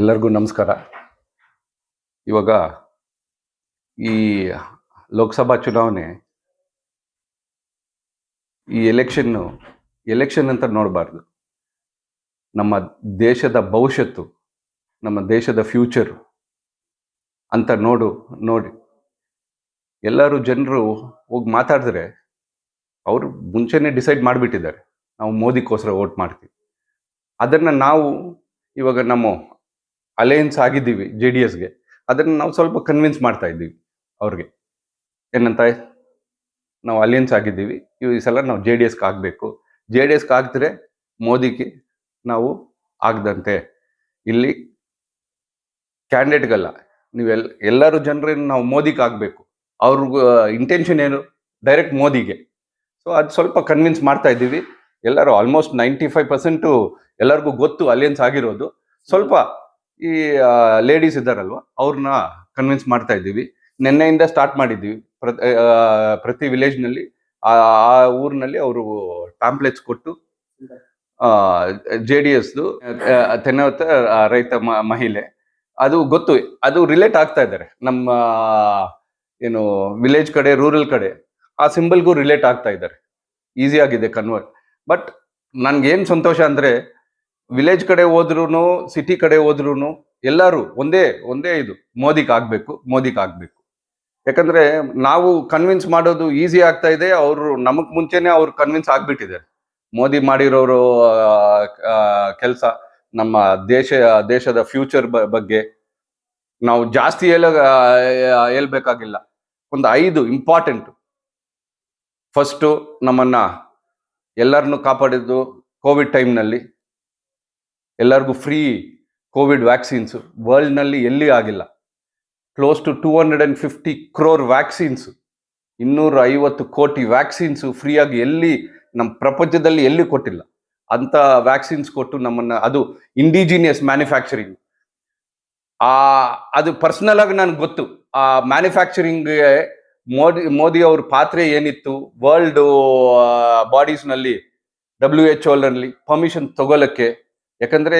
ಎಲ್ಲರಿಗೂ ನಮಸ್ಕಾರ. ಇವಾಗ ಈ ಲೋಕಸಭಾ ಚುನಾವಣೆ ಈ ಎಲೆಕ್ಷನ್ನು ಎಲೆಕ್ಷನ್ ಅಂತ ನೋಡಬಾರ್ದು. ನಮ್ಮ ದೇಶದ ಭವಿಷ್ಯತ್ತು, ನಮ್ಮ ದೇಶದ ಫ್ಯೂಚರು ಅಂತ ನೋಡು, ನೋಡಿ. ಎಲ್ಲರೂ ಜನರು ಹೋಗಿ ಮಾತಾಡಿದ್ರೆ ಅವರು ಮುಂಚೆನೇ ಡಿಸೈಡ್ ಮಾಡಿಬಿಟ್ಟಿದ್ದಾರೆ. ನಾವು ಮೋದಿಗೋಸ್ಕರ ವೋಟ್ ಮಾಡ್ತೀವಿ. ಅದನ್ನು ನಾವು ಇವಾಗ ನಮ್ಮ ಅಲಯನ್ಸ್ ಆಗಿದ್ದೀವಿ ಜೆ ಡಿ ಎಸ್ಗೆ ಅದನ್ನು ನಾವು ಸ್ವಲ್ಪ ಕನ್ವಿನ್ಸ್ ಮಾಡ್ತಾ ಇದ್ದೀವಿ ಅವ್ರಿಗೆ. ಏನಂತ? ನಾವು ಅಲಯನ್ಸ್ ಆಗಿದ್ದೀವಿ, ಈ ಸಲ ನಾವು ಜೆ ಡಿ ಎಸ್ಗೆ ಆಗಬೇಕು. ಜೆ ಡಿ ಎಸ್ಗೆ ಆಗಿದ್ರೆ ಮೋದಿಗೆ ನಾವು ಆಗದಂತೆ. ಇಲ್ಲಿ ಕ್ಯಾಂಡಿಡೇಟ್ಗಲ್ಲ ನೀವೆಲ್ಲ ಎಲ್ಲರೂ ಜನರನ್ನು ನಾವು ಮೋದಿಗೆ ಆಗಬೇಕು. ಅವ್ರಿಗೂ ಇಂಟೆನ್ಷನ್ ಏನು? ಡೈರೆಕ್ಟ್ ಮೋದಿಗೆ. ಸೊ ಅದು ಸ್ವಲ್ಪ ಕನ್ವಿನ್ಸ್ ಮಾಡ್ತಾ ಇದ್ದೀವಿ. ಎಲ್ಲರೂ ಆಲ್ಮೋಸ್ಟ್ ನೈಂಟಿ ಫೈವ್ ಪರ್ಸೆಂಟು ಎಲ್ಲರಿಗೂ ಗೊತ್ತು ಅಲಿಯನ್ಸ್ ಆಗಿರೋದು. ಸ್ವಲ್ಪ ಈ ಲೇಡೀಸ್ ಇದ್ದಾರಲ್ವ ಅವ್ರನ್ನ ಕನ್ವಿನ್ಸ್ ಮಾಡ್ತಾ ಇದ್ದೀವಿ. ನಿನ್ನೆಯಿಂದ ಸ್ಟಾರ್ಟ್ ಮಾಡಿದ್ದೀವಿ. ಪ್ರತಿ ಪ್ರತಿ ವಿಲೇಜ್ನಲ್ಲಿ ಆ ಆ ಊರಿನಲ್ಲಿ ಅವರು ಟ್ಯಾಂಪ್ಲೆಟ್ಸ್ ಕೊಟ್ಟು ಜೆ ಡಿ ಎಸ್ದು ತೆನ್ನವತ್ತ ರೈತ ಮಹಿಳೆ. ಅದು ಗೊತ್ತು, ಅದು ರಿಲೇಟ್ ಆಗ್ತಾ ಇದ್ದಾರೆ. ನಮ್ಮ, ಏನು ವಿಲೇಜ್ ಕಡೆ ರೂರಲ್ ಕಡೆ, ಆ ಸಿಂಬಲ್ಗೂ ರಿಲೇಟ್ ಆಗ್ತಾ ಇದ್ದಾರೆ. ಈಸಿ ಆಗಿದೆ ಕನ್ವರ್ಟ್ ಬಟ್ ನನ್ಗೇನು ಸಂತೋಷ ಅಂದ್ರೆ ವಿಲೇಜ್ ಕಡೆ ಹೋದ್ರೂ ಸಿಟಿ ಕಡೆ ಹೋದ್ರೂ ಎಲ್ಲರೂ ಒಂದೇ ಒಂದೇ ಇದು, ಮೋದಿಗೆ ಆಗ್ಬೇಕು, ಮೋದಿಗೆ ಆಗಬೇಕು. ಯಾಕಂದ್ರೆ ನಾವು ಕನ್ವಿನ್ಸ್ ಮಾಡೋದು ಈಸಿ ಆಗ್ತಾ ಇದೆ, ಅವರು ನಮಗ್ ಮುಂಚೆನೆ ಅವ್ರು ಕನ್ವಿನ್ಸ್ ಆಗ್ಬಿಟ್ಟಿದ್ದಾರೆ. ಮೋದಿ ಮಾಡಿರೋರು ಕೆಲಸ ನಮ್ಮ ದೇಶ, ದೇಶದ ಫ್ಯೂಚರ್ ಬಗ್ಗೆ ನಾವು ಜಾಸ್ತಿ ಹೇಳ ಹೇಳ್ಬೇಕಾಗಿಲ್ಲ. ಒಂದು ಐದು ಇಂಪಾರ್ಟೆಂಟ್ ಫಸ್ಟು ನಮ್ಮನ್ನ ಎಲ್ಲರನ್ನು ಕಾಪಾಡಿದ್ದು ಕೋವಿಡ್ ಟೈಮ್ನಲ್ಲಿ ಎಲ್ಲರಿಗೂ ಫ್ರೀ ಕೋವಿಡ್ ವ್ಯಾಕ್ಸಿನ್ಸ್ ವರ್ಲ್ಡ್ನಲ್ಲಿ ಎಲ್ಲಿ ಆಗಿಲ್ಲ. Close to two hundred and fifty crore vaccines ಇನ್ನೂರ ಐವತ್ತು ಕೋಟಿ ವ್ಯಾಕ್ಸಿನ್ಸು ಫ್ರೀಯಾಗಿ ಎಲ್ಲಿ ನಮ್ಮ ಪ್ರಪಂಚದಲ್ಲಿ ಎಲ್ಲಿ ಕೊಟ್ಟಿಲ್ಲ. ಅಂತ ವ್ಯಾಕ್ಸಿನ್ಸ್ ಕೊಟ್ಟು ನಮ್ಮನ್ನು, ಅದು ಇಂಡಿಜಿನಿಯಸ್ ಮ್ಯಾನುಫ್ಯಾಕ್ಚರಿಂಗ್ ಆ, ಅದು ಪರ್ಸನಲ್ ಆಗಿ ನನಗೆ ಗೊತ್ತು. ಆ ಮ್ಯಾನುಫ್ಯಾಕ್ಚರಿಂಗ್ಗೆ ಮೋದಿ ಮೋದಿ ಅವ್ರ ಪಾತ್ರೆ ಏನಿತ್ತು ವರ್ಲ್ಡ್ ಬಾಡೀಸ್ನಲ್ಲಿ ಡಬ್ಲ್ಯೂ ಎಚ್ನಲ್ಲಿ ಪರ್ಮಿಷನ್ ತಗೊಳಕ್ಕೆ ಯಾಕಂದ್ರೆ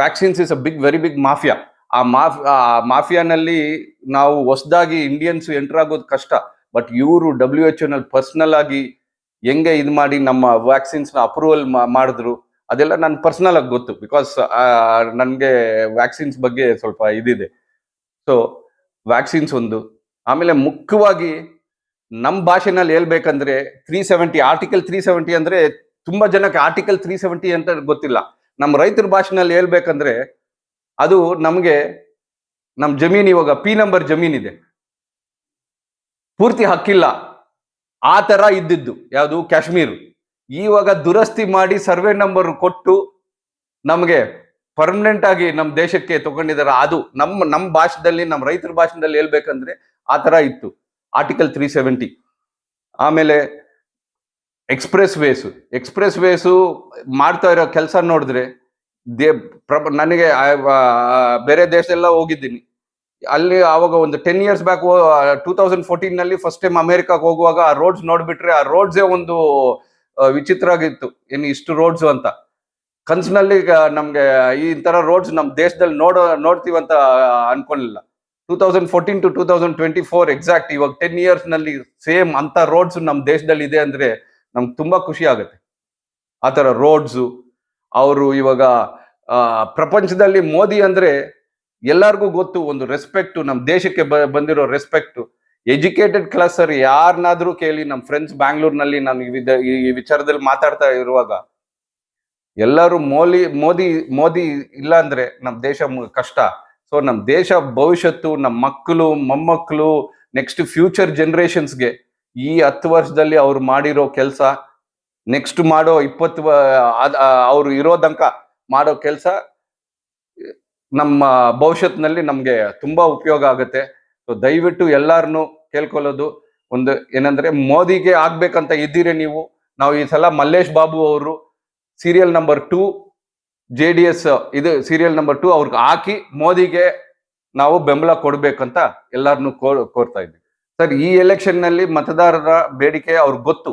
vaccines is a big very big mafia ಆ ಮಾಫ್ ಮಾಫಿಯಾನಲ್ಲಿ ನಾವು ಹೊಸದಾಗಿ ಇಂಡಿಯನ್ಸ್ ಎಂಟರ್ ಆಗೋದು ಕಷ್ಟ. ಬಟ್ ಇವರು ಡಬ್ಲ್ಯೂ ಎಚ್ನಲ್ಲಿ ಪರ್ಸನಲ್ ಆಗಿ ಹೆಂಗೆ ಇದು ಮಾಡಿ ನಮ್ಮ ವ್ಯಾಕ್ಸಿನ್ಸ್ನ ಅಪ್ರೂವಲ್ ಮಾಡಿದ್ರು, ಅದೆಲ್ಲ ನನ್ನ ಪರ್ಸನಲ್ ಆಗಿ ಗೊತ್ತು. ಬಿಕಾಸ್ ನನಗೆ ವ್ಯಾಕ್ಸಿನ್ಸ್ ಬಗ್ಗೆ ಸ್ವಲ್ಪ ಇದಿದೆ. ಸೊ ವ್ಯಾಕ್ಸಿನ್ಸ್ ಒಂದು. ಆಮೇಲೆ ಮುಖ್ಯವಾಗಿ ನಮ್ಮ ಭಾಷೆನಲ್ಲಿ ಹೇಳ್ಬೇಕಂದ್ರೆ three seventy article three seventy ಅಂದರೆ ತುಂಬ ಜನಕ್ಕೆ ಆರ್ಟಿಕಲ್ ತ್ರೀ ಸೆವೆಂಟಿ ಅಂತ ಗೊತ್ತಿಲ್ಲ. ನಮ್ಮ ರೈತರ ಭಾಷೆನಲ್ಲಿ ಹೇಳ್ಬೇಕಂದ್ರೆ ಅದು ನಮಗೆ ನಮ್ಮ ಜಮೀನ್ ಇವಾಗ ಪಿ ನಂಬರ್ ಜಮೀನಿದೆ. ಪೂರ್ತಿ ಹಕ್ಕಿಲ್ಲ. ಆ ಥರ ಇದ್ದಿದ್ದು, ಯಾವುದು? ಕಾಶ್ಮೀರ್. ಇವಾಗ ದುರಸ್ತಿ ಮಾಡಿ ಸರ್ವೆ ನಂಬರ್ ಕೊಟ್ಟು ನಮಗೆ ಪರ್ಮನೆಂಟ್ ಆಗಿ ನಮ್ಮ ದೇಶಕ್ಕೆ ತಗೊಂಡಿದ್ದಾರೆ ಅದು ನಮ್ಮ ನಮ್ಮ ಭಾಷೆದಲ್ಲಿ ನಮ್ಮ ರೈತರ ಭಾಷೆದಲ್ಲಿ ಹೇಳ್ಬೇಕಂದ್ರೆ ಆ ಥರ ಇತ್ತು. ಆರ್ಟಿಕಲ್ ತ್ರೀ ಸೆವೆಂಟಿ ಆಮೇಲೆ ಎಕ್ಸ್ಪ್ರೆಸ್ ವೇಸು ಎಕ್ಸ್ಪ್ರೆಸ್ ವೇಸು ಮಾಡ್ತಾ ಇರೋ ಕೆಲಸ ನೋಡಿದ್ರೆ, ದೇ ಪ್ರಪ ನನಗೆ ಬೇರೆ ದೇಶ ಬೇರೆ ದೇಶದೆಲ್ಲ ಹೋಗಿದ್ದೀನಿ. ಅಲ್ಲಿ ಆವಾಗ ಒಂದು ten years back two thousand ಫೋರ್ಟೀನಲ್ಲಿ first time ಅಮೆರಿಕಾಗೆ ಹೋಗುವಾಗ ಆ ರೋಡ್ಸ್ ನೋಡಿಬಿಟ್ರೆ ಆ ರೋಡ್ಸೇ ಒಂದು ವಿಚಿತ್ರ ಆಗಿತ್ತು. ಏನು ಇಷ್ಟು ರೋಡ್ಸ್ ಅಂತ. ಕನ್ಸಿನಲ್ಲಿ ನಮಗೆ ಈ ಥರ ರೋಡ್ಸ್ ನಮ್ಮ ದೇಶದಲ್ಲಿ ನೋಡೋ, ನೋಡ್ತೀವಿ ಅಂತ ಅನ್ಕೊಳ್ಳಿಲ್ಲ two thousand fourteen to two thousand twenty four exact ಇವಾಗ ಟೆನ್ ಇಯರ್ಸ್ನಲ್ಲಿ ಸೇಮ್ ಅಂಥ ರೋಡ್ಸ್ ನಮ್ಮ ದೇಶದಲ್ಲಿ ಇದೆ ಅಂದ್ರೆ ನಮ್ಗೆ ತುಂಬಾ ಖುಷಿ ಆಗುತ್ತೆ. ಆ ಥರ ರೋಡ್ಸು, ಅವರು ಇವಾಗ ಪ್ರಪಂಚದಲ್ಲಿ ಮೋದಿ ಅಂದ್ರೆ ಎಲ್ಲರಿಗೂ ಗೊತ್ತು, ಒಂದು ರೆಸ್ಪೆಕ್ಟು ನಮ್ಮ ದೇಶಕ್ಕೆ ಬ- ಬಂದಿರೋ ರೆಸ್ಪೆಕ್ಟು ಎಜುಕೇಟೆಡ್ ಕ್ಲಾಸ್ ಸರ್ ಯಾರನ್ನಾದ್ರೂ ಕೇಳಿ ನಮ್ಮ ಫ್ರೆಂಡ್ಸ್ ಬ್ಯಾಂಗ್ಳೂರ್ನಲ್ಲಿ ನಾನು ಈ ವಿಚಾರದಲ್ಲಿ ಮಾತಾಡ್ತಾ ಇರುವಾಗ, ಎಲ್ಲರೂ ಮೋಲಿ, ಮೋದಿ ಮೋದಿ ಇಲ್ಲ ಅಂದ್ರೆ ನಮ್ಮ ದೇಶ ಕಷ್ಟ. ಸೊ ನಮ್ಮ ದೇಶ ಭವಿಷ್ಯತ್ತು ನಮ್ಮ ಮಕ್ಕಳು, ಮೊಮ್ಮಕ್ಕಳು ನೆಕ್ಸ್ಟ್ ಫ್ಯೂಚರ್ ಜನರೇಷನ್ಸ್ಗೆ ಈ ಹತ್ತು ವರ್ಷದಲ್ಲಿ ಅವ್ರು ಮಾಡಿರೋ ಕೆಲಸ ನೆಕ್ಸ್ಟ್ ಮಾಡೋ ಇಪ್ಪತ್ತು ಅವರು ಇರೋದಂಕ ಮಾಡೋ ಕೆಲಸ, ನಮ್ಮ ಭವಿಷ್ಯತ್ನಲ್ಲಿ ನಮ್ಗೆ ತುಂಬಾ ಉಪಯೋಗ ಆಗುತ್ತೆ. ಸೊ ದಯವಿಟ್ಟು ಎಲ್ಲಾರನು ಕೇಳ್ಕೊಳ್ಳೋದು ಒಂದು ಏನಂದ್ರೆ, ಮೋದಿಗೆ ಆಗ್ಬೇಕಂತ ಇದ್ದೀರಿ ನೀವು. ನಾವು ಈ ಸಲ ಮಲ್ಲೇಶ್ ಬಾಬು ಅವರು serial number two J D S ಇದು ಸೀರಿಯಲ್ ನಂಬರ್ ಟೂ ಅವ್ರಿಗೆ ಹಾಕಿ ಮೋದಿಗೆ ನಾವು ಬೆಂಬಲ ಕೊಡ್ಬೇಕಂತ ಎಲ್ಲಾರನ್ನು ಕೋರ್ತಾ ಇದ್ವಿ ಸರ್, ಈ ಎಲೆಕ್ಷನ್ನಲ್ಲಿ ಮತದಾರರ ಬೇಡಿಕೆ ಅವ್ರಿಗೆ ಗೊತ್ತು.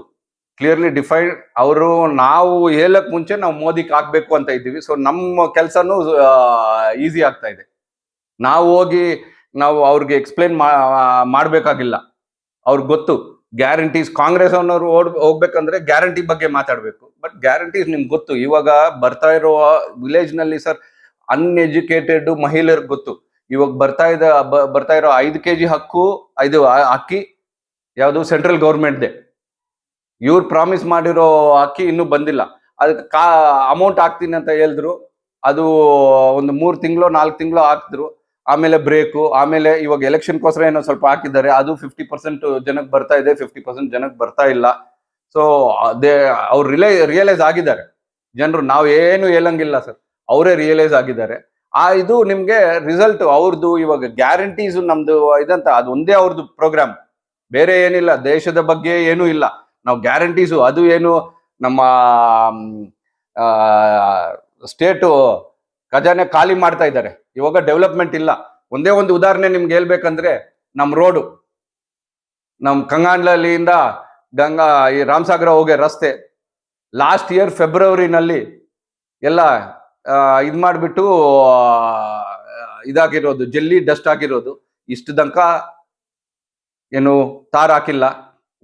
ಕ್ಲಿಯರ್ಲಿ ಡಿಫೈನ್ ಅವರು ನಾವು ಹೇಳಕ್ ಮುಂಚೆ ನಾವು ಮೋದಿಗೆ ಹಾಕ್ಬೇಕು ಅಂತ ಇದ್ದೀವಿ. ಸೊ ನಮ್ಮ ಕೆಲಸನೂ ಈಸಿ ಆಗ್ತಾ ಇದೆ. ನಾವು ಹೋಗಿ ನಾವು ಅವ್ರಿಗೆ ಎಕ್ಸ್ಪ್ಲೇನ್ ಮಾಡಬೇಕಾಗಿಲ್ಲ. ಅವ್ರಿಗೆ ಗೊತ್ತು. ಗ್ಯಾರಂಟೀಸ್ ಕಾಂಗ್ರೆಸ್ ಅನ್ನೋರು ಓಡ್, ಹೋಗ್ಬೇಕಂದ್ರೆ ಗ್ಯಾರಂಟಿ ಬಗ್ಗೆ ಮಾತಾಡಬೇಕು. ಬಟ್ ಗ್ಯಾರಂಟೀಸ್ ನಿಮ್ಗೆ ಗೊತ್ತು. ಇವಾಗ ಬರ್ತಾ ಇರೋ ವಿಲೇಜ್ನಲ್ಲಿ ಸರ್ ಅನ್ಎಜುಕೇಟೆಡ್ ಮಹಿಳೆಯರಿಗೆ ಗೊತ್ತು. ಇವಾಗ ಬರ್ತಾ ಇದ್ದ ಬರ್ತಾ ಇರೋ ಐದು ಕೆ ಜಿ ಹಕ್ಕು ಐದು ಅಕ್ಕಿ, ಯಾವುದು ಸೆಂಟ್ರಲ್ ಗೌರ್ಮೆಂಟ್ದೆ ಇವ್ರು ಪ್ರಾಮಿಸ್ ಮಾಡಿರೋ ಅಕ್ಕಿ ಇನ್ನೂ ಬಂದಿಲ್ಲ. ಅದಕ್ಕೆ ಕಾ ಅಮೌಂಟ್ ಹಾಕ್ತೀನಿ ಅಂತ ಹೇಳಿದ್ರು. ಅದು ಒಂದು ಮೂರು ತಿಂಗಳು, ನಾಲ್ಕು ತಿಂಗಳು ಹಾಕಿದ್ರು. ಆಮೇಲೆ ಬ್ರೇಕು ಆಮೇಲೆ ಇವಾಗ ಎಲೆಕ್ಷನ್ಗೋಸ್ಕರ ಏನೋ ಸ್ವಲ್ಪ ಹಾಕಿದ್ದಾರೆ. ಅದು ಫಿಫ್ಟಿ ಪರ್ಸೆಂಟ್ ಜನಕ್ಕೆ ಬರ್ತಾ ಇದೆ ಫಿಫ್ಟಿ ಪರ್ಸೆಂಟ್ ಜನಕ್ಕೆ ಬರ್ತಾ ಇಲ್ಲ. ಸೊ ಅದೇ, ಅವ್ರು ರಿಲೈ ರಿಯಲೈಸ್ ಆಗಿದ್ದಾರೆ. ಜನರು, ನಾವು ಏನು ಹೇಳಂಗಿಲ್ಲ ಸರ್. ಅವರೇ ರಿಯಲೈಸ್ ಆಗಿದ್ದಾರೆ. ಆ ಇದು ನಿಮ್ಗೆ ರಿಸಲ್ಟ್ ಅವ್ರದ್ದು ಇವಾಗ ಗ್ಯಾರಂಟೀಸ್ ನಮ್ದು ಇದಂತ, ಅದು ಒಂದೇ ಅವ್ರದ್ದು ಪ್ರೋಗ್ರಾಮ್ ಬೇರೆ ಏನಿಲ್ಲ, ದೇಶದ ಬಗ್ಗೆ ಏನೂ ಇಲ್ಲ. ನಾವು ಗ್ಯಾರಂಟೀಸು ಅದು ಏನು ನಮ್ಮ ಸ್ಟೇಟು ಖಜಾನೆ ಖಾಲಿ ಮಾಡ್ತಾ ಇದ್ದಾರೆ. ಇವಾಗ ಡೆವಲಪ್ಮೆಂಟ್ ಇಲ್ಲ. ಒಂದೇ ಒಂದು ಉದಾಹರಣೆ ನಿಮ್ಗೆ ಹೇಳ್ಬೇಕಂದ್ರೆ ನಮ್ಮ ರೋಡು ನಮ್ಮ ಕಂಗಾಂಡ್ಲಿಯಿಂದ ಗಂಗಾ, ಈ ರಾಮಸಾಗರ ಹೋಗೋ ರಸ್ತೆ ಲಾಸ್ಟ್ ಇಯರ್ ಫೆಬ್ರವರಿನಲ್ಲಿ ಎಲ್ಲ ಇದು ಮಾಡಿಬಿಟ್ಟು ಇದಾಗಿರೋದು, ಜಲ್ಲಿ ಡಸ್ಟ್ ಆಗಿರೋದು. ಇಷ್ಟು ತನಕ ಏನು ತಾರ್ ಹಾಕಿಲ್ಲ.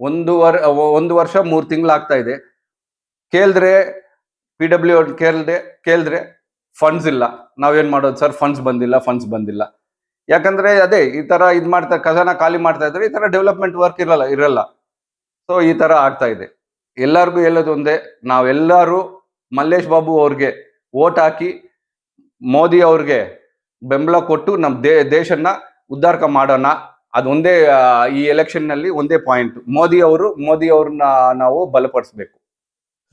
ಒಂದು ವರ್, ಒಂದು ವರ್ಷ ಮೂರು ತಿಂಗಳು ಆಗ್ತಾ ಇದೆ. ಕೇಳಿದ್ರೆ, ಪಿ ಡಬ್ಲ್ಯೂ ಕೇಳಿದೆ, ಕೇಳಿದ್ರೆ ಫಂಡ್ಸ್ ಇಲ್ಲ. ನಾವೇನ್ ಮಾಡೋದು ಸರ್? ಫಂಡ್ಸ್ ಬಂದಿಲ್ಲ ಫಂಡ್ಸ್ ಬಂದಿಲ್ಲ. ಯಾಕಂದ್ರೆ, ಅದೇ, ಈ ತರ ಇದ್ ಮಾಡ್ತಾ, ಖಜಾನ ಖಾಲಿ ಮಾಡ್ತಾ ಇದ್ರೆ ಈ ತರ ಡೆವಲಪ್ಮೆಂಟ್ ವರ್ಕ್ ಇರಲ್ಲ ಇರಲ್ಲ. ಸೊ ಈ ತರ ಆಗ್ತಾ ಇದೆ. ಎಲ್ಲರಿಗೂ ಹೇಳೋದು ಒಂದೇ, ನಾವೆಲ್ಲರೂ ಮಲ್ಲೇಶ್ ಬಾಬು ಅವ್ರಿಗೆ ಓಟ್ ಹಾಕಿ ಮೋದಿ ಅವ್ರಿಗೆ ಬೆಂಬಲ ಕೊಟ್ಟು ನಮ್ಮ ದೇ ದೇಶನ್ನ ಉದ್ಧಾರಕ ಮಾಡೋಣ. ಅದೊಂದೇ ಈ ಎಲೆಕ್ಷನ್ನಲ್ಲಿ ಒಂದೇ ಪಾಯಿಂಟ್ ಮೋದಿ ಅವರು ಮೋದಿ ಅವ್ರನ್ನ ನಾವು ಬಲಪಡಿಸಬೇಕು.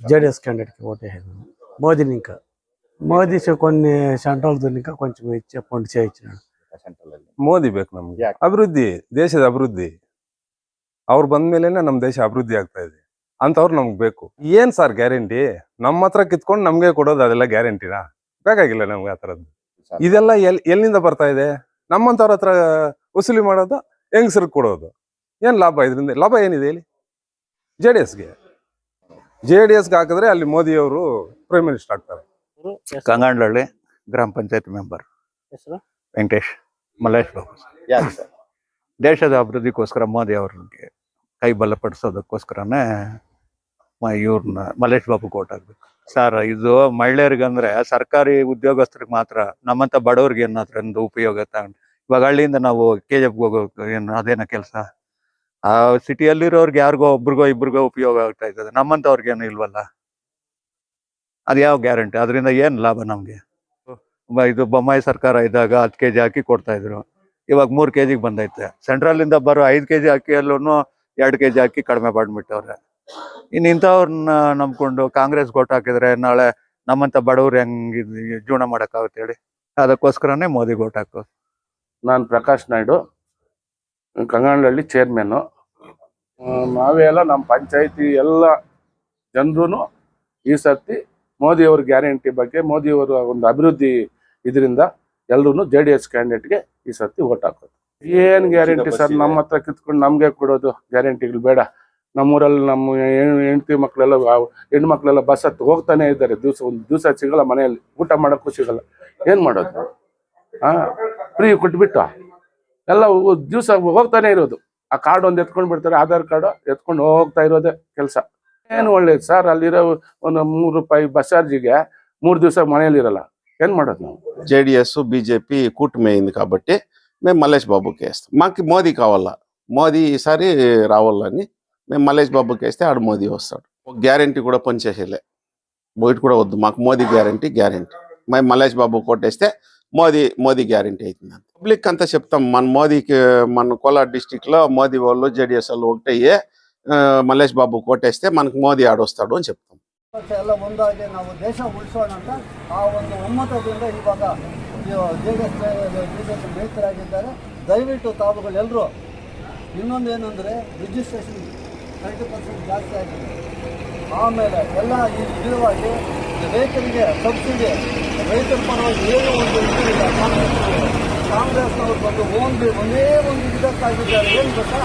జేడీఎస్ క్యాండిడేట్కి ఓటేసాను మోదీని ಮೋದಿ మోదీ చె- ಕೊನೆ సెంట్రల్తో ఇంకా కొంచెం ಮೋದಿ ಬೇಕು ನಮ್ಗೆ. ಅಭಿವೃದ್ಧಿ ದೇಶದ ಅಭಿವೃದ್ಧಿ. ಅವ್ರು ಬಂದ್ಮೇಲೆ ನಮ್ಮ ದೇಶ ಅಭಿವೃದ್ಧಿ ಆಗ್ತಾ ಇದೆ. ಅಂತವ್ರು ನಮ್ಗೆ ಬೇಕು. ಏನ್ ಸರ್ ಗ್ಯಾರಂಟಿ? ನಮ್ಮ ಹತ್ರ ಕಿತ್ಕೊಂಡು ನಮ್ಗೆ ಕೊಡೋದು ಅದೆಲ್ಲ ಗ್ಯಾರಂಟಿನಾ? ಬೇಕಾಗಿಲ್ಲ ನಮ್ಗೆ ಆ ಥರದ್ದು ಇದೆಲ್ಲ ಎಲ್ ಎಲ್ಲಿಂದ ಬರ್ತಾ ಇದೆ? ನಮ್ಮಂತವ್ರ ಹತ್ರ ವಸೂಲಿ ಮಾಡೋದು ಹೆಂಗಸರಿಗೆ ಕೊಡೋದು. ಏನ್ ಲಾಭ ಇದರಿಂದ ಲಾಭ ಏನಿದೆ ಹೇಳಿ? ಜೆ ಡಿ ಎಸ್ಗೆ ಜೆ ಡಿ ಎಸ್ಗೆ ಹಾಕಿದ್ರೆ ಅಲ್ಲಿ ಮೋದಿ ಅವರು ಪ್ರೈಮ್ ಮಿನಿಸ್ಟರ್ ಆಗ್ತಾರೆ ಕಂಗಾಂಡಳ್ಳಿ ಗ್ರಾಮ ಪಂಚಾಯತ್ ಮೆಂಬರ್. ವೆಂಕಟೇಶ್ ಮಲ್ಲೇಶ್ ಬಾಬು. ಸರ್ ದೇಶದ ಅಭಿವೃದ್ಧಿಗೋಸ್ಕರ ಮೋದಿ ಅವ್ರಿಗೆ ಕೈ ಬಲಪಡಿಸೋದಕ್ಕೋಸ್ಕರನೇ ಇವ್ರನ್ನ ಮಲ್ಲೇಶ್ ಬಾಬು ಕೋಟ್ ಆಗ್ಬೇಕು. ಸರ್, ಇದು ಮಹಿಳೆಯರಿಗಂದ್ರೆ ಸರ್ಕಾರಿ ಉದ್ಯೋಗಸ್ಥರಿಗೆ ಮಾತ್ರ, ನಮ್ಮಂತ ಬಡವ್ರಿಗೆ ಏನಾದ್ರಿಂದ ಉಪಯೋಗ ತಗೊಂಡು, ಇವಾಗ ಹಳ್ಳಿಯಿಂದ ನಾವು ಕೆ ಜಿ ಹೋಗೋ ಏನು ಅದೇನ ಕೆಲಸ? ಆ ಸಿಟಿಯಲ್ಲಿರೋರ್ಗೆ ಯಾರಿಗೋ ಒಬ್ರಿಗೋ ಇಬ್ರಿಗೋ ಉಪಯೋಗ ಆಗ್ತಾ ಇರ್ತದೆ. ನಮ್ಮಂತವ್ರಿಗೆ ಏನು ಇಲ್ವಲ್ಲ? ಅದು ಯಾವ ಗ್ಯಾರಂಟಿ? ಅದರಿಂದ ಏನು ಲಾಭ ನಮಗೆ? ಇದು ಬೊಮ್ಮಾಯಿ ಸರ್ಕಾರ ಇದ್ದಾಗ ಹತ್ತು ಕೆ ಜಿ ಅಕ್ಕಿ ಕೊಡ್ತಾ ಇದ್ರು. ಇವಾಗ ಮೂರು ಕೆ ಜಿಗೆ ಬಂದೈತೆ. ಸೆಂಟ್ರಲ್ ಇಂದ ಬರೋ ಐದು ಕೆ ಜಿ ಅಕ್ಕಿಯಲ್ಲೂ ಎರಡು ಕೆ ಜಿ ಅಕ್ಕಿ ಕಡಿಮೆ ಮಾಡ್ಬಿಟ್ಟವ್ರೆ. ಇನ್ನು ಇಂಥವ್ರನ್ನ ನಂಬ್ಕೊಂಡು ಕಾಂಗ್ರೆಸ್ ಓಟ್ ಹಾಕಿದ್ರೆ ನಾಳೆ ನಮ್ಮಂತ ಬಡವ್ರು ಹೆಂಗ್ ಜೀವನ ಮಾಡಕ್ಕಾಗುತ್ತೆ ಹೇಳಿ? ಅದಕ್ಕೋಸ್ಕರನೇ ಮೋದಿ ಓಟ್ ಹಾಕೋದು. ನಾನು ಪ್ರಕಾಶ್ ನಾಯ್ಡು ಕಂಗಾನಹಳ್ಳಿ ಚೇರ್ಮನ್ನು ಎಲ್ಲ ನಮ್ಮ ಪಂಚಾಯತಿ ಎಲ್ಲ ಜನರು ಈ ಸರ್ತಿ ಮೋದಿಯವ್ರ ಗ್ಯಾರಂಟಿ ಬಗ್ಗೆ ಮೋದಿಯವರ ಒಂದು ಅಭಿವೃದ್ಧಿ ಇದರಿಂದ ಎಲ್ಲರೂ ಜೆ ಡಿ ಎಸ್ ಕ್ಯಾಂಡಿಡೇಟ್ಗೆ ಈ ಸರ್ತಿ ಓಟ್ ಹಾಕೋದು. ಏನ್ ಗ್ಯಾರಂಟಿ ಸರ್? ನಮ್ಮ ಹತ್ರ ಕಿತ್ಕೊಂಡು ನಮಗೆ ಕೊಡೋದು ಗ್ಯಾರಂಟಿಗಳು ಬೇಡ. ನಮ್ಮೂರಲ್ಲಿ ನಮ್ಮ ಹೆಣ್- ಹೆಂಡ್ತಿ ಮಕ್ಕಳೆಲ್ಲ ಹೆಣ್ಣು ಮಕ್ಕಳೆಲ್ಲ ಬಸ್ ಹತ್ತು ಹೋಗ್ತಾನೆ ಇದ್ದಾರೆ ದಿವಸ ಒಂದು ದಿವಸ ಸಿಗಲ್ಲ ಮನೆಯಲ್ಲಿ ಊಟ ಮಾಡೋಕ್ಕೂ ಸಿಗಲ್ಲ ಏನ್ ಮಾಡೋದು ಹಾ ಫ್ರೀ ಕೊಟ್ಬಿಟ್ಟು ಎಲ್ಲ ದಿವಸ ಹೋಗ್ತಾನೆ ಇರೋದು ಆ ಕಾರ್ಡ್ ಒಂದು ಎತ್ಕೊಂಡ್ ಬಿಡ್ತಾರೆ ಆಧಾರ್ ಕಾರ್ಡ್ ಎತ್ಕೊಂಡು ಹೋಗ್ತಾ ಇರೋದೇ ಕೆಲಸ ಏನು ಒಳ್ಳೇದು ಸರ್ ಅಲ್ಲಿರೋ ಒಂದು ಮೂರು ರೂಪಾಯಿ ಬಸ್ ಚಾರ್ಜಿಗೆ ಮೂರು ದಿವಸ మనేది ఇరలా ఏం ಮಾಡೋದು ನಾವು జేడిఎస్ బీజేపీ కూటమి అయింది కాబట్టి మేము మల్లేష్ బాబుకి వేస్తాం మాకు మోదీ కావాలా మోదీ ఈసారి రావాలని మేము మల్లేష్ బాబుకి వేస్తే ఆడు మోదీ వస్తాడు ఒక గ్యారంటీ కూడా పనిచేసేలే బయట కూడా వద్దు మాకు మోదీ గ్యారంటీ గ్యారంటీ మేము మల్లేష్ బాబు కొట్టేస్తే మోదీ మోదీ గ్యారంటీ అవుతుంది పబ్లిక్ అంతా చెప్తాం మన మోదీకి మన కోలార్ డిస్టిక్ లో మోదీ వాళ్ళు జేడిఎస్ వాళ్ళు ఒకటయ్యే ఆ, మల్లేష్ బాబు కొట్టేస్తే మనకు మోదీ ఆడొస్తాడు అని చెప్తాం ಪಕ್ಷ ಎಲ್ಲ ಒಂದಾಗಿ ನಾವು ದೇಶ ಉಳಿಸೋಣ ಅಂತ ಆ ಒಂದು ಒಮ್ಮತದಿಂದ ಇವಾಗ J D S B J P ರೈತರಾಗಿದ್ದಾರೆ ದಯವಿಟ್ಟು ತಾವುಗಳೆಲ್ಲರೂ ಇನ್ನೊಂದು ಏನಂದರೆ ರಿಜಿಸ್ಟ್ರೇಷನ್ ತರ್ಟಿ ಪರ್ಸೆಂಟ್ ಜಾಸ್ತಿ ಆಗಿದೆ. ಆಮೇಲೆ ಎಲ್ಲ ಈ ವಿಧವಾಗಿ ರೈತರಿಗೆ ಸಬ್ಸಿಡಿ, ರೈತರ ಪರವಾಗಿ ಏನೂ ಒಂದು ಇಲ್ಲ ಕಾಂಗ್ರೆಸ್ ಕಾಂಗ್ರೆಸ್ನವ್ರು ಬಂದು ಒಂದು ಒಂದೇ ಒಂದು ಇದಕ್ಕಾಗಿದ್ದಾರೆ. ಏನು ಗೊತ್ತಾ?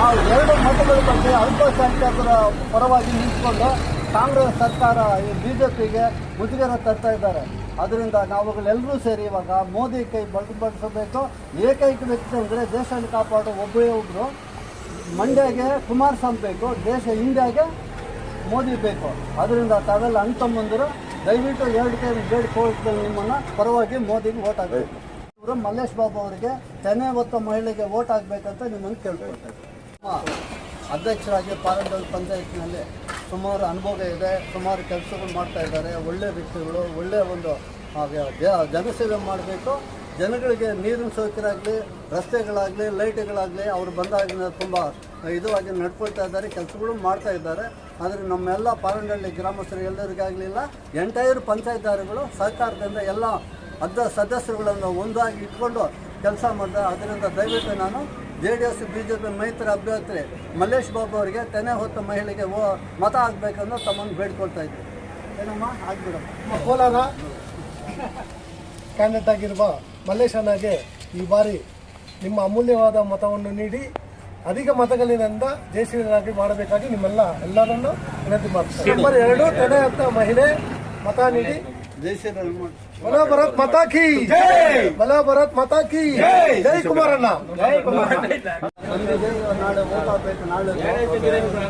ಆ ಎರಡು ಮತಗಳ ಬಗ್ಗೆ ಅಲ್ಪಸಂಖ್ಯಾತರ ಪರವಾಗಿ ನಿಂತ್ಕೊಂಡು ಕಾಂಗ್ರೆಸ್ ಸರ್ಕಾರ ಈ ಬಿ ಜೆ ಪಿಗೆ ಮುಜುಗರ ತರ್ತಾ ಇದ್ದಾರೆ. ಅದರಿಂದ ನಾವುಗಳೆಲ್ಲರೂ ಸೇರಿ ಇವಾಗ ಮೋದಿ ಕೈ ಬಲಪಡಿಸಬೇಕು ಏಕೈಕ ವ್ಯಕ್ತಿ ಅಂದರೆ ದೇಶವನ್ನು ಕಾಪಾಡೋ ಒಬ್ಬರೇ ಒಬ್ಬರು ಮಂಡ್ಯಗೆ ಕುಮಾರಸ್ವಾಮಿ ಬೇಕು, ದೇಶ ಇಂಡಿಯಾಗೆ ಮೋದಿ ಬೇಕು. ಅದರಿಂದ ತಾವೆಲ್ಲ ತಮ್ಮಂದಿರು ದಯವಿಟ್ಟು ಎರಡು ಕೈ ಬೇಡಿಕೊಳ್ಳಿ ನಿಮ್ಮನ್ನು ಪರವಾಗಿ ಮೋದಿಗೆ ಓಟ್ ಹಾಕಬೇಕು. ಇವರು ಮಲ್ಲೇಶ್ ಬಾಬು ಅವರಿಗೆ ತೆನೆ ಹೊತ್ತ ಮಹಿಳೆಗೆ ಓಟ್ ಹಾಕ್ಬೇಕಂತ ನಿಮ್ಮನ್ನು ಕೇಳ್ಕೊಳ್ತೇವೆ ನಮ್ಮ ಅಧ್ಯಕ್ಷರಾಗಿ ಪಾರಂಡಲ್ ಪಂಚಾಯತ್ನಲ್ಲಿ ಸುಮಾರು ಅನುಭವ ಇದೆ, ಸುಮಾರು ಕೆಲಸಗಳು ಮಾಡ್ತಾ ಇದ್ದಾರೆ, ಒಳ್ಳೆ ವ್ಯಕ್ತಿಗಳು ಒಳ್ಳೆಯ ಒಂದು ಜನಸೇವೆ ಮಾಡಬೇಕು. ಜನಗಳಿಗೆ ನೀರಿನ ಸೌಕರ್ಯ ಆಗಲಿ ರಸ್ತೆಗಳಾಗಲಿ ಲೈಟ್ಗಳಾಗಲಿ ಅವರು ಬಂದಾಗಿನ ತುಂಬ ಆಗಿ ನಡ್ಕೊಳ್ತಾ ಇದ್ದಾರೆ ಕೆಲಸಗಳು ಮಾಡ್ತಾ ಇದ್ದಾರೆ. ಆದರೆ ನಮ್ಮೆಲ್ಲ ಪಾರಂಡಳ್ಳಿ ಗ್ರಾಮಸ್ಥರು ಎಲ್ಲರಿಗಾಗಲಿಲ್ಲ ಎಂಟೈರ್ ಪಂಚಾಯತ್ದಾರಿಗಳು ಸರ್ಕಾರದಿಂದ ಎಲ್ಲ ಅರ್ಧ ಸದಸ್ಯರುಗಳನ್ನು ಒಂದಾಗಿ ಇಟ್ಕೊಂಡು ಕೆಲಸ ಮಾಡಿದೆ ಅದರಿಂದ ದಯವಿಟ್ಟು ನಾನು J D S B J P ಮೈತ್ರಿ ಅಭ್ಯರ್ಥಿ ಮಲ್ಲೇಶ್ ಬಾಬು ಅವರಿಗೆ ತೆನೆ ಹೊತ್ತ ಮಹಿಳೆಗೆ ಓ ಮತ ಆಗಬೇಕನ್ನು ತಮ್ಮನ್ನು ಬೇಡ್ಕೊಳ್ತಾ ಇದ್ದೆ. ಏನಮ್ಮ? ಆಗ್ಬಿಡಮ್ಮ. ಕೋಲಾರ. ಕ್ಯಾಂಡಿಡೇಟ್ ಆಗಿರುವ ಮಲ್ಲೇಶ್ ಅಣ್ಣಗೆ ಈ ಬಾರಿ ನಿಮ್ಮ ಅಮೂಲ್ಯವಾದ ಮತವನ್ನು ನೀಡಿ ಅಧಿಕ ಮತಗಳಿಂದ ಜಯಶೀಲರಾಗಿ ಮಾಡಬೇಕಾಗಿ ನಿಮ್ಮೆಲ್ಲ ಎಲ್ಲರನ್ನು ವಿನಂತಿ ಮಾಡ್ತಾರೆ ನಂಬರ್ ಎರಡು ತಡೆ ಹತ್ತ ಮಹಿಳೆ ಮತ ನೀಡಿ. ಬಲ ಭರತ್ ಮತಾ ಕಿ. ಬಲ ಭರತ್ ಮತಾ ಕಿ. ಜೈ! ಕುಮಾರಣ್ಣ. ಬಂದಿದೆ ಇವಾಗ ನಾಳೆ ಓಟ್ ಆಗಬೇಕು ನಾಳೆ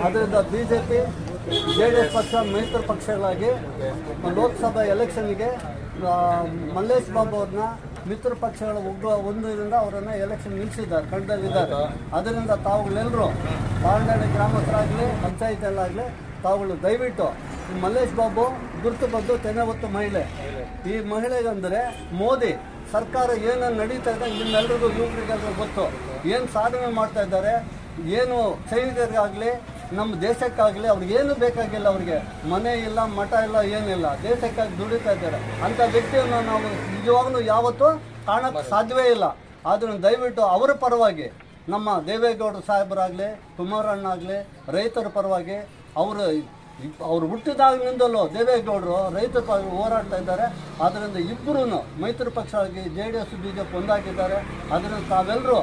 ಅದರಿಂದ BJP J P J D S ಪಕ್ಷ ಮೈತ್ರಿ ಪಕ್ಷಗಳಾಗಿ ಲೋಕಸಭಾ ಎಲೆಕ್ಷನ್ಗೆ ಮಲ್ಲೇಶ್ ಬಾಬು ಅವ್ರನ್ನ ಮಿತ್ರ ಪಕ್ಷಗಳ ಒಬ್ಬ ಒಂದರಿಂದ ಅವರನ್ನು ಎಲೆಕ್ಷನ್ ನಿಲ್ಲಿಸಿದ್ದಾರೆ ಕಣದಲ್ಲಿದ್ದಾರೆ. ಅದರಿಂದ ತಾವುಗಳೆಲ್ಲರೂ ಪಾಂಡಳ್ಳಿ ಗ್ರಾಮಸ್ಥರಾಗಲಿ ಪಂಚಾಯತಿಯಲ್ಲಾಗಲಿ ತಾವುಗಳು ದಯವಿಟ್ಟು ಈ ಮಲ್ಲೇಶ್ ಬಾಬು ಗುರುತು ಬಂದು ತೆನೆ ಹೊತ್ತು ಮಹಿಳೆ. ಈ ಮಹಿಳೆಗಂದರೆ ಮೋದಿ ಸರ್ಕಾರ ಏನು ನಡೀತಾ ಇದೆ ನಿಮ್ಮೆಲ್ಲರಿಗೂ ಯುವಕರಿಗೆಲ್ಲರೂ ಗೊತ್ತು. ಏನು ಸಾಧನೆ ಮಾಡ್ತಾ ಇದ್ದಾರೆ? ಏನು ಸೈನಿಕರಿಗಾಗಲಿ ನಮ್ಮ ದೇಶಕ್ಕಾಗಲಿ ಅವ್ರಿಗೇನು ಬೇಕಾಗಿಲ್ಲ ಅವ್ರಿಗೆ. ಮನೆ ಇಲ್ಲ, ಮಠ ಇಲ್ಲ, ಏನಿಲ್ಲ. ದೇಶಕ್ಕಾಗಿ ದುಡಿತಾ ಇದ್ದಾರೆ. ಅಂಥ ವ್ಯಕ್ತಿಯನ್ನು ನಾವು ನಿಜವಾಗ್ಲೂ ಯಾವತ್ತೂ ಕಾಣಕ್ಕೆ ಸಾಧ್ಯವೇ ಇಲ್ಲ. ಆದ್ರೂ ದಯವಿಟ್ಟು ಅವರ ಪರವಾಗಿ, ನಮ್ಮ ದೇವೇಗೌಡರು ಸಾಹೇಬರಾಗಲಿ, ಕುಮಾರಣ್ಣಾಗಲಿ, ರೈತರ ಪರವಾಗಿ, ಅವರು ಅವ್ರು ಹುಟ್ಟಿದಾಗಿನಿಂದಲೂ ದೇವೇಗೌಡರು ರೈತರ ಪರವಾಗಿ ಹೋರಾಡ್ತಾ ಇದ್ದಾರೆ. ಆದ್ದರಿಂದ ಇಬ್ಬರೂ ಮೈತ್ರಿ ಪಕ್ಷವಾಗಿ J D S, B J P ಒಂದಾಗಿದ್ದಾರೆ. ಅದರಿಂದ ತಾವೆಲ್ಲರೂ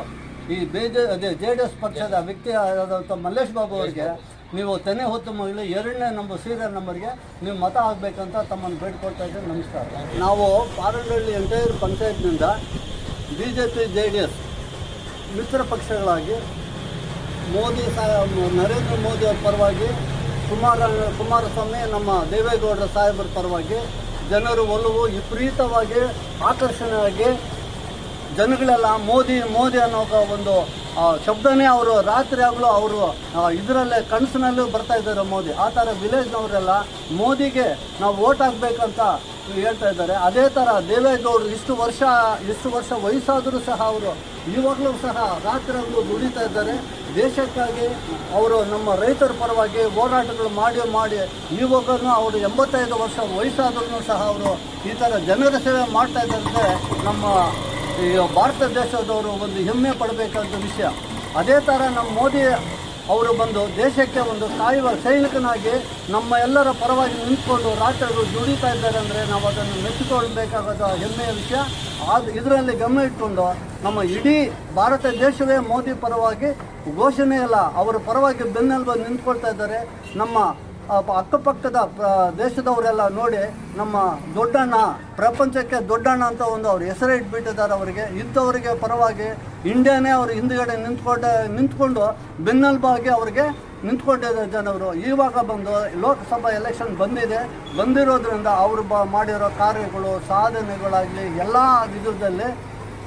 ಈ ಬೇಜ ಅದೇ ಜೆ ಡಿ ಎಸ್ ಪಕ್ಷದ ವ್ಯಕ್ತಿ ಆದಂಥ ಮಲ್ಲೇಶ್ ಬಾಬು ಅವರಿಗೆ ನೀವು ತೆನೆ ಹೊತ್ತು ಮಹಿಳೆ ಎರಡನೇ ನಂಬರ್ ಸೀರಿಯಲ್ ನಂಬರ್ಗೆ ನೀವು ಮತ ಆಗಬೇಕಂತ ತಮ್ಮನ್ನು ಬೇಡ್ಕೊಳ್ತಾ ಇದ್ದೀವಿ ನಮಸ್ಕಾರ. ನಾವು Parandahalli entire ಪಂಚಾಯತ್ನಿಂದ B J P J D S ಮಿತ್ರ ಪಕ್ಷಗಳಾಗಿ ಮೋದಿ ನರೇಂದ್ರ ಮೋದಿ ಅವ್ರ ಪರವಾಗಿ ಕುಮಾರ ಕುಮಾರಸ್ವಾಮಿ ನಮ್ಮ ದೇವೇಗೌಡರ ಸಾಹೇಬರ ಪರವಾಗಿ ಜನರು ಒಲವು ವಿಪರೀತವಾಗಿ ಆಕರ್ಷಣೆಯಾಗಿ ಜನಗಳೆಲ್ಲ ಮೋದಿ ಮೋದಿ ಅನ್ನೋ ಒಂದು ಶಬ್ದನೇ ಅವರು, ರಾತ್ರಿ ಆಗಲೂ ಅವರು ಇದರಲ್ಲೇ ಕನಸಿನಲ್ಲೂ ಬರ್ತಾ ಇದ್ದಾರೆ ಮೋದಿ. ಆ ಥರ ವಿಲೇಜ್ನವರೆಲ್ಲ ಮೋದಿಗೆ ನಾವು ಓಟ್ ಹಾಕ್ಬೇಕಂತ ಹೇಳ್ತಾ ಇದ್ದಾರೆ. ಅದೇ ಥರ ದೇವೇಗೌಡರು ಇಷ್ಟು ವರ್ಷ ಇಷ್ಟು ವರ್ಷ ವಯಸ್ಸಾದರೂ ಸಹ ಅವರು, ಇವಾಗಲೂ ಸಹ ರಾತ್ರಿ ಆಗಲೂ ದುಡಿತಾ ಇದ್ದಾರೆ. ದೇಶಕ್ಕಾಗಿ ಅವರು ನಮ್ಮ ರೈತರ ಪರವಾಗಿ ಹೋರಾಟಗಳು ಮಾಡಿ ಮಾಡಿ ಇವಾಗಲೂ ಅವರು ಎಂಬತ್ತೈದು ವರ್ಷ ವಯಸ್ಸಾದ್ರೂ ಸಹ ಅವರು ಈ ಥರ ಜನರ ಸೇವೆ ಮಾಡ್ತಾ ಇದ್ದಾರೆ ನಮ್ಮ ಈ ಭಾರತ ದೇಶದವರು ಒಂದು ಹೆಮ್ಮೆ ಪಡಬೇಕಾದ ವಿಷಯ. ಅದೇ ಥರ ನಮ್ಮ ಮೋದಿ ಅವರು ಬಂದು ದೇಶಕ್ಕೆ ಒಂದು ಸಾಯುವ ಸೈನಿಕನಾಗಿ ನಮ್ಮ ಎಲ್ಲರ ಪರವಾಗಿ ನಿಂತ್ಕೊಂಡು ರಾಷ್ಟ್ರಗಳು ದುಡಿತಾ ಇದ್ದಾರೆ ಅಂದರೆ ನಾವು ಅದನ್ನು ಮೆಚ್ಚಿಕೊಳ್ಬೇಕಾದ ಹೆಮ್ಮೆಯ ವಿಷಯ. ಅದು ಇದರಲ್ಲಿ ಗಮನ ಇಟ್ಕೊಂಡು ನಮ್ಮ ಇಡೀ ಭಾರತ ದೇಶವೇ ಮೋದಿ ಪರವಾಗಿ ಘೋಷಣೆ ಅಲ್ಲ, ಅವರ ಪರವಾಗಿ ಬೆನ್ನೆಲುಬು ನಿಂತ್ಕೊಳ್ತಾ ಇದ್ದಾರೆ. ನಮ್ಮ ಅಕ್ಕಪಕ್ಕದ ದೇಶದವರೆಲ್ಲ ನೋಡಿ ನಮ್ಮ ದೊಡ್ಡಣ್ಣ, ಪ್ರಪಂಚಕ್ಕೆ ದೊಡ್ಡಣ್ಣ ಅಂತ ಒಂದು ಅವ್ರ ಹೆಸರೇ ಇಟ್ಬಿಟ್ಟಿದ್ದಾರೆ ಅವರಿಗೆ. ಇಂಥವರಿಗೆ ಪರವಾಗಿ ಇಂಡಿಯಾನೇ ಅವರು ಹಿಂದುಗಡೆ ನಿಂತ್ಕೊಂಡ, ನಿಂತ್ಕೊಂಡು ಬೆನ್ನೆಲುಬಾಗಿ ಅವರಿಗೆ ನಿಂತ್ಕೊಂಡಿದ್ದಾರೆ ಜನರು. ಇವಾಗ ಬಂದು ಲೋಕಸಭಾ ಎಲೆಕ್ಷನ್ ಬಂದಿದೆ. ಬಂದಿರೋದ್ರಿಂದ ಅವರು ಬ, ಮಾಡಿರೋ ಕಾರ್ಯಗಳು, ಸಾಧನೆಗಳಾಗಲಿ, ಎಲ್ಲ ವಿಧದಲ್ಲಿ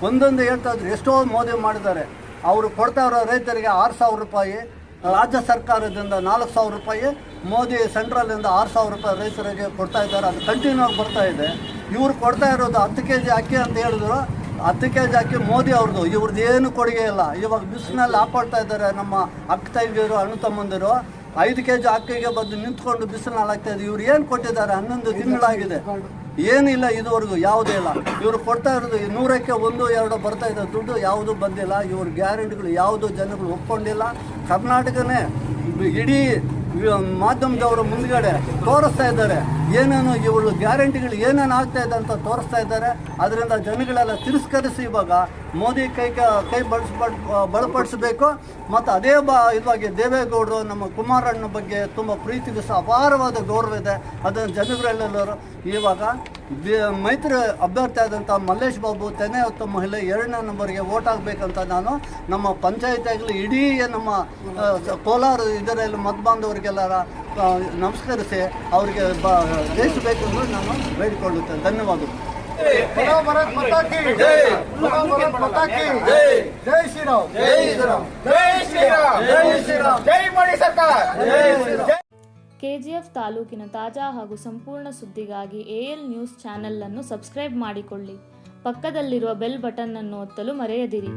ಒಂದೊಂದು ಹೇಳ್ತಾ ಇದ್ರು. ಎಷ್ಟೋ ಮೋದಿ ಮಾಡಿದ್ದಾರೆ. ಅವರು ಕೊಡ್ತಾ ಇರೋ ರೈತರಿಗೆ ಆರು ಸಾವಿರ ರೂಪಾಯಿ ರಾಜ್ಯ ಸರ್ಕಾರದಿಂದ ನಾಲ್ಕು ಸಾವಿರ ರೂಪಾಯಿ, ಮೋದಿ ಸೆಂಟ್ರಲಿಂದ ಆರು ಸಾವಿರ ರೂಪಾಯಿ ರೈತರಿಗೆ ಕೊಡ್ತಾ ಇದ್ದಾರೆ. ಅದು ಕಂಟಿನ್ಯೂ ಆಗಿ ಬರ್ತಾ ಇದೆ. ಇವರು ಕೊಡ್ತಾ ಇರೋದು ಹತ್ತು ಕೆ ಜಿ ಅಕ್ಕಿ ಅಂತ ಹೇಳಿದ್ರು. ಹತ್ತು ಕೆ ಜಿ ಅಕ್ಕಿ ಮೋದಿ ಅವ್ರದ್ದು. ಇವ್ರದ್ದು ಏನು ಕೊಡುಗೆ ಇಲ್ಲ. ಇವಾಗ ಬಿಸಿನಲ್ಲಿ ಆಪಾಡ್ತಾ ಇದ್ದಾರೆ ನಮ್ಮ ಅಕ್ಕ ತಂಗಿಯರು, ಅಣ್ಣ ತಮ್ಮಂದಿರು. ಐದು ಕೆ ಜಿ ಅಕ್ಕಿಗೆ ಬಂದು ನಿಂತ್ಕೊಂಡು ಬಿಸಿಲಲ್ಲಿ ಹಾಕ್ತಾ ಇದ್ದಾರೆ. ಇವ್ರು ಏನು ಕೊಟ್ಟಿದ್ದಾರೆ? ಹನ್ನೊಂದು ತಿಂಗಳಾಗಿದೆ. ಏನಿಲ್ಲ ಇದುವರೆಗೂ, ಯಾವುದೇ ಇಲ್ಲ. ಇವರು ಕೊಡ್ತಾ ಇರೋದು ನೂರಕ್ಕೆ ಒಂದು, ಎರಡು ಬರ್ತಾ ಇದೆ ದುಡ್ಡು ಯಾವುದು ಬಂದಿಲ್ಲ. ಇವ್ರ ಗ್ಯಾರಂಟಿಗಳು ಯಾವುದು ಜನಗಳು ಒಪ್ಕೊಂಡಿಲ್ಲ. ಕರ್ನಾಟಕನೇ ಇಡೀ ಮಾಧ್ಯಮದವರು ಮುಂದ್ಗಡೆ ತೋರಿಸ್ತಾ ಇದ್ದಾರೆ. ಏನೇನು ಇವಳು ಗ್ಯಾರಂಟಿಗಳು ಏನೇನು ಆಗ್ತಾ ಇದೆ ಅಂತ ತೋರಿಸ್ತಾ ಇದ್ದಾರೆ. ಅದರಿಂದ ಜನಗಳೆಲ್ಲ ತಿರಸ್ಕರಿಸಿ ಇವಾಗ ಮೋದಿ ಕೈ ಕೈ ಬಳಸ್ಬಡ್ ಬಲಪಡಿಸಬೇಕು. ಮತ್ತು ಅದೇ ಬಾ ಇದಾಗಿ ದೇವೇಗೌಡರು ನಮ್ಮ ಕುಮಾರಣ್ಣ ಬಗ್ಗೆ ತುಂಬ ಪ್ರೀತಿಗೆ ಸಹ ಅಪಾರವಾದ ಗೌರವ ಇದೆ. ಅದನ್ನು ಜನಗಳೆಲ್ಲರೂ ಇವಾಗ ಮೈತ್ರಿ ಅಭ್ಯರ್ಥಿ ಆದಂಥ ಮಲ್ಲೇಶ್ ಬಾಬು ತೆನೆ ಹೊತ್ತ ಮಹಿಳೆ ಎರಡನೇ ನಂಬರ್ಗೆ ಓಟ್ ಆಗಬೇಕಂತ ನಾನು ನಮ್ಮ ಪಂಚಾಯತ್ ಆಗಲಿ ಇಡೀ ನಮ್ಮ ಕೋಲಾರ ಇದರಲ್ಲಿ ಮತ ಬಾಂಧವರಿಗೆಲ್ಲರ ನಮಸ್ಕರಿಸಿ ಅವರಿಗೆ ಬ ಜಯಿಸಬೇಕು ಎಂದು ನಾನು ಬೇಡಿಕೊಳ್ಳುತ್ತೇನೆ ಧನ್ಯವಾದಗಳು. ಬರೋ ಭಾರತ್ ಮಾತಾ ಕಿ ಬರೋ ಭಾರತ್ ಮಾತಾ ಕಿ ಜೈ ಶ್ರೀರಾಮ್. ಜೈ ಶ್ರೀರಾಮ್. ಜೈ ಶ್ರೀರಾಮ್. ಜೈ ಶ್ರೀರಾಮ್. ಜೈ ಮೋದಿ ಸರ್ಕಾರ. ಕೆಜಿಎಫ್ ತಾಲೂಕಿನ ತಾಜಾ ಹಾಗೂ ಸಂಪೂರ್ಣ ಸುದ್ದಿಗಾಗಿ ಎಎಲ್ ನ್ಯೂಸ್ ಚಾನೆಲ್ ಅನ್ನು ಸಬ್ಸ್ಕ್ರೈಬ್ ಮಾಡಿಕೊಳ್ಳಿ. ಪಕ್ಕದಲ್ಲಿರುವ ಬೆಲ್ ಬಟನ್ ಅನ್ನು ಒತ್ತಲು ಮರೆಯದಿರಿ.